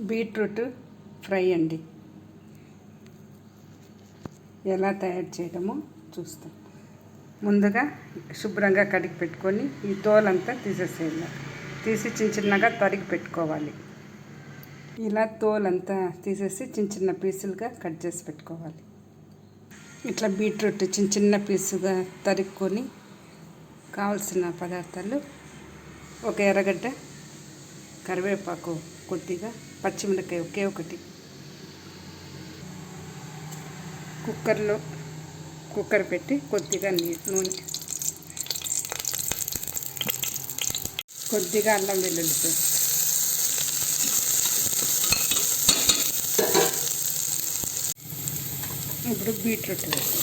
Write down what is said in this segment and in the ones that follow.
Beetroot fry అండి. ఎలా తయారు చేయడమో చూస్తాం. ముందుగా శుభ్రంగా కడిగి పెట్టుకొని ఈ తోలంతా తీసేసేయాలి. తీసి చిన్న చిన్నగా తరిగి పెట్టుకోవాలి. ఇలా తోలంతా తీసేసి చిన్న చిన్న పీసులుగా కట్ చేసి పెట్టుకోవాలి. ఇట్లా బీట్రూట్ చిన్న చిన్న పీసుగా తరుక్కొని కావలసిన పదార్థాలు ఒక ఎర్రగడ్డ కరివేపాకు కొద్దిగా పచ్చిమిరకాయ ఒకే ఒకటి. కుక్కర్లో కుక్కర్ పెట్టి కొద్దిగా నూనె. కొద్దిగా అల్లం వెల్లుల్లి పేస్ట్. ఇప్పుడు బీట్రూట్ వేస్తాం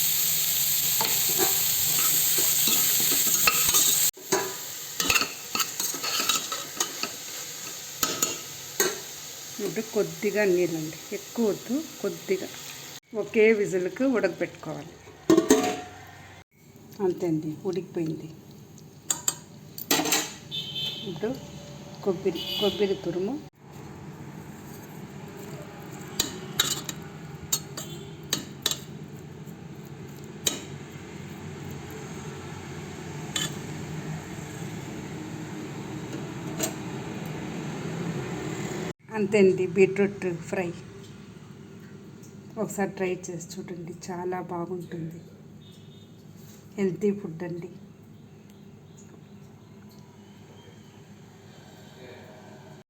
ఇప్పుడు కొద్దిగా నీళ్ళండి. ఎక్కువ వద్దు కొద్దిగా. ఒకే విజిల్కి ఉడకబెట్టుకోవాలి. అంతే అండి ఉడికిపోయింది. ఇప్పుడు కొబ్బరి కొబ్బరి తురుము. అంతే అండి బీట్రూట్ ఫ్రై. ఒకసారి ట్రై చేసి చూడండి చాలా బాగుంటుంది. హెల్తీ ఫుడ్ అండి.